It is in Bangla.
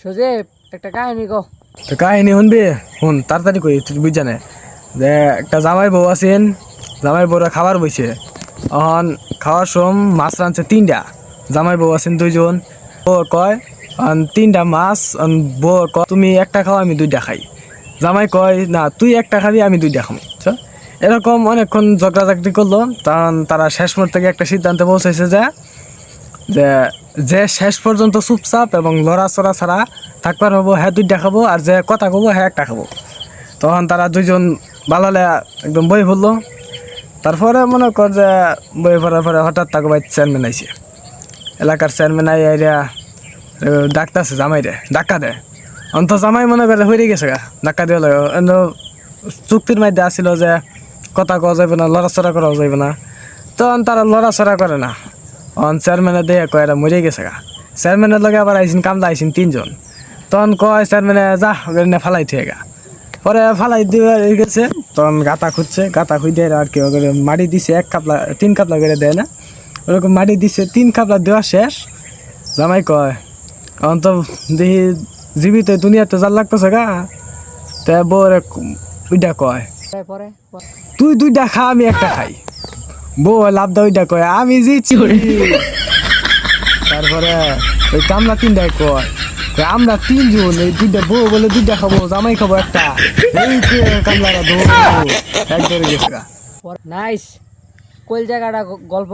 সজীব, একটা কাহিনী কো তো কাহিনী শুনবি? শুন, তাড়াতাড়ি কই, তুই বুঝ জানে যে একটা জামাই বউ আছেন, জামাই বউরা খাবার বইছে। অহন খাওয়ার সম মাছ রাঁধছে তিনটা। জামাই বউ আছেন দুইজন। বউ কয় তিনটা মাছ অন বউ কয়, তুমি একটা খাও, আমি দুইটা খাই। জামাই কয়, না, তুই একটা খাবি, আমি দুইটা খাব? এরকম অনেকক্ষণ ঝগড়াঝাগড়ি করল। তখন তারা শেষ মুহূর্তে একটা সিদ্ধান্তে পৌঁছেছে যে যে যে শেষ পর্যন্ত চুপচাপ এবং লড়াচড়া ছাড়া থাকবার হব হ্যাঁ দুইটা খাব আর যে কথা কবো হ্যাঁ একটা খাব। তখন তারা দুইজন বালালে একদম বই ফুললো। তারপরে মনে কর যে বই পড়ার পরে হঠাৎ তাকে ভাই চেয়ারম্যান আইছে। এলাকার চেয়ারম্যান আই আইরা ডাকতেছে জামাই রে, ধাক্কা দে। অন্ত জামাই মনে করে হয়ে গেছে গা, ধাক্কা দিয়ে লাগে। চুক্তির মধ্যে আসছিল যে কথা কওয়া যাবে না, লড়াচড়া করা যাবে না। তখন তারা লড়াচড়া করে না। অন চেয়ারম্যানে দিয়ে কয় এরা মরে গেছে গা। চেয়ারম্যানের লগে আবার আইসিন কামলা আইসিন তিনজন। তখন কয় চেয়ারম্যানে যা ওখানে ফালাই থুয়ে গা। পরে ফালাই দিয়ে গেছে তখন গাতা খুঁজছে গাতা খুঁজে দেয় আর কি করে মাটি দিছে এক কাপলা তিন কাপলা করে দেয় না। ওরকম মাটি দিছে তিন কাপলা দেওয়া শেষ। জামাই কয় এখন তো দেখি জীবিত দুনিয়াতে জাল লাগতেছে গা। তে বউরে ওইটা কয় তুই দুইটা খা আমি একটা খাই। বউ লাভ দা ওইটা কয় আমি জিতছি। তারপরে ওই কামলা তিনটায় কয় আমরা তিনজন এই দুইটা বউ বলে দুইটা খাব জামাই খাব একটা। এই কামলারা দৌড় এক গেছে নাইস। কোল জায়গাটা গল্প।